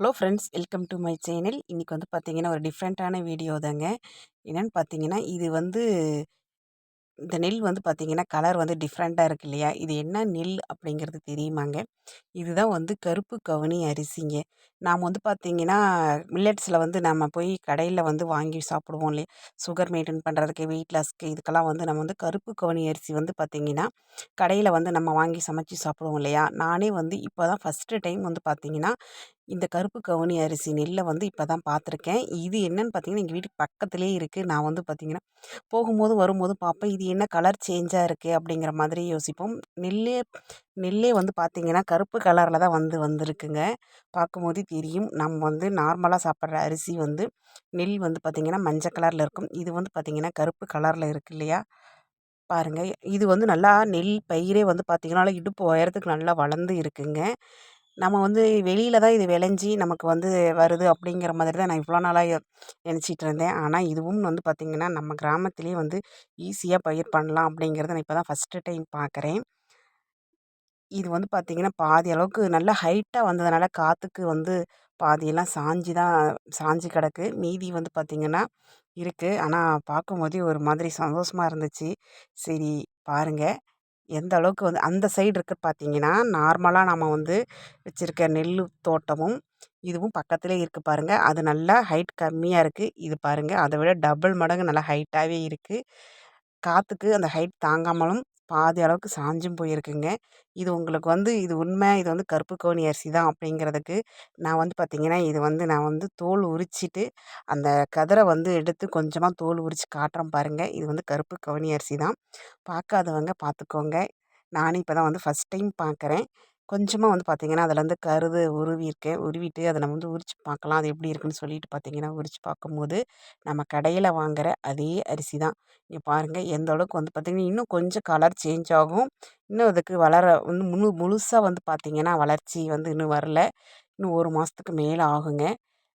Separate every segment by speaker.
Speaker 1: Hello friends welcome to my channel. இன்றைக்கி வந்து பார்த்திங்கன்னா ஒரு டிஃப்ரெண்ட்டான வீடியோ தாங்க. என்னென்னு பார்த்தீங்கன்னா இது வந்து இந்த நெல் வந்து பார்த்திங்கன்னா கலர் வந்து டிஃப்ரெண்ட்டாக இருக்கு இல்லையா? இது என்ன நெல் அப்படிங்கிறது தெரியுமாங்க? இதுதான் வந்து கருப்பு கவுனி அரிசிங்க. நாம் வந்து பார்த்திங்கன்னா மில்லட்ஸில் வந்து நம்ம போய் கடையில் வந்து வாங்கி சாப்பிடுவோம் இல்லையா? சுகர் மெயின்டைன் பண்ணுறதுக்கு வெயிட் லாஸ்க்கு இதுக்கெல்லாம் வந்து நம்ம வந்து கருப்பு கவுனி அரிசி வந்து பார்த்திங்கன்னா கடையில் வந்து நம்ம வாங்கி சமைச்சி சாப்பிடுவோம் இல்லையா? நானே வந்து இப்போ தான் ஃபஸ்ட்டு டைம் வந்து பார்த்திங்கன்னா இந்த கருப்பு கவுனி அரிசி நெல்லை வந்து இப்போ தான் பார்த்துருக்கேன் இது என்னென்னு பார்த்தீங்கன்னா எங்கள் வீட்டுக்கு பக்கத்துலேயே இருக்குது நான் வந்து பார்த்திங்கன்னா போகும்போது வரும்போது பார்ப்பேன் இது என்ன கலர் சேஞ்சாக இருக்குது அப்படிங்கிற மாதிரி யோசிப்போம். நெல்லே நெல்லே வந்து பார்த்திங்கன்னா கருப்பு கலரில் தான் வந்து வந்திருக்குங்க. பார்க்கும்போது தெரியும். நம்ம வந்து நார்மலாக சாப்பிட்ற அரிசி வந்து நெல் வந்து பார்த்திங்கன்னா மஞ்சள் கலரில் இருக்கும். இது வந்து பார்த்திங்கன்னா கருப்பு கலரில் இருக்கு இல்லையா? பாருங்கள் இது வந்து நல்லா நெல் பயிரே வந்து பார்த்திங்கன்னா இடுப்பு உயரத்துக்கு நல்லா வளர்ந்து இருக்குங்க. நம்ம வந்து வெளியில் தான் இது விளைஞ்சி நமக்கு வந்து வருது அப்படிங்கிற மாதிரி தான் நான் இவ்வளோ நாளாக நினச்சிட்டு இருந்தேன். ஆனால் இதுவும் வந்து பார்த்திங்கன்னா நம்ம கிராமத்திலே வந்து ஈஸியாக பயிர் பண்ணலாம் அப்படிங்கிறத நான் இப்போ தான் ஃபஸ்ட்டு டைம் பார்க்குறேன் இது வந்து பார்த்திங்கன்னா பாதி அளவுக்கு நல்லா ஹைட்டாக வந்ததுனால காற்றுக்கு வந்து பாதியெல்லாம் சாஞ்சு தான் சாஞ்சு கிடக்கு. மீதி வந்து பார்த்திங்கன்னா இருக்குது ஆனால் பார்க்கும்போதே ஒரு மாதிரி சந்தோஷமாக இருந்துச்சு. சரி பாருங்கள் எந்த அளவுக்கு வந்து அந்த சைடு இருக்க பார்த்திங்கன்னா நார்மலாக நம்ம வந்து வச்சுருக்க நெல் தோட்டமும் இதுவும் பக்கத்துலேயே இருக்குது பாருங்கள் அது நல்லா ஹைட் கம்மியாக இருக்குது இது பாருங்கள் அதை விட டபுள் மடங்கு நல்லா ஹைட்டாகவே இருக்குது காற்றுக்கு அந்த ஹைட் தாங்காமலும் பாதி அளவுக்கு சாஞ்சும் போயிருக்குங்க. இது உங்களுக்கு வந்து இது உண்மை இது வந்து கருப்பு கவுனி அரிசி தான் அப்படிங்கிறதுக்கு நான் வந்து பார்த்திங்கன்னா இது வந்து நான் வந்து தோல் உரிச்சிட்டு அந்த கதிரை வந்து எடுத்து கொஞ்சமாக தோல் உரித்து காட்டுறேன் பாருங்கள் இது வந்து கருப்பு கவுனி அரிசி தான். பார்க்காதவங்க பார்த்துக்கோங்க. நானும் இப்போ தான் வந்து ஃபஸ்ட் டைம் பார்க்குறேன். கொஞ்சமாக வந்து பார்த்திங்கன்னா அதுலேருந்து கருது உருவியிருக்கேன் உருவிட்டு அதை நம்ம வந்து உரித்து பார்க்கலாம் அது எப்படி இருக்குன்னு சொல்லிட்டு பார்த்திங்கன்னா உரித்து பார்க்கும்போது நம்ம கடையில் வாங்குகிற அதே அரிசி தான். இங்கே பாருங்கள் எந்த அளவுக்கு வந்து பார்த்திங்கன்னா இன்னும் கொஞ்சம் கலர் சேஞ்ச் ஆகும். இன்னும் அதுக்கு வளர வந்து முழு முழுசாக வந்து பார்த்திங்கன்னா வளர்ச்சி வந்து இன்னும் வரல. இன்னும் ஒரு மாதத்துக்கு மேலே ஆகுங்க.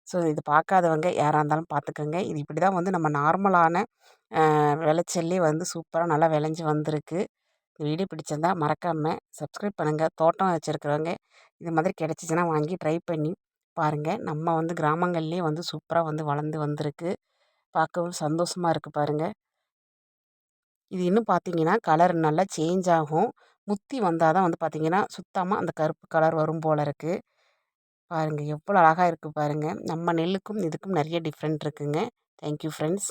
Speaker 1: ஸோ இது பார்க்காதவங்க யாராக இருந்தாலும் பார்த்துக்கோங்க இது இப்படி தான் வந்து நம்ம நார்மலான விளைச்சல்லே வந்து சூப்பராக நல்லா விளைஞ்சி வந்திருக்கு. இந்த வீடியோ பிடிச்சிருந்தா மறக்காமல் சப்ஸ்கிரைப் பண்ணுங்கள் தோட்டம் வச்சுருக்கிறவங்க இது மாதிரி கிடச்சிச்சின்னா வாங்கி ட்ரை பண்ணி பாருங்கள் நம்ம வந்து கிராமங்கள்லேயே வந்து சூப்பராக வந்து வளர்ந்து வந்திருக்கு. பார்க்கவும் சந்தோஷமாக இருக்குது பாருங்கள் இது இன்னும் பார்த்தீங்கன்னா கலர் நல்லா சேஞ்ச் ஆகும். முத்தி வந்தால் தான் வந்து பார்த்திங்கன்னா சுத்தமாக அந்த கருப்பு கலர் வரும் போல் இருக்குது பாருங்கள் எவ்வளோ அழகாக இருக்குது பாருங்கள் நம்ம நெல்லுக்கும் இதுக்கும் நிறைய டிஃப்ரெண்ட் இருக்குதுங்க தேங்க்யூ ஃப்ரெண்ட்ஸ்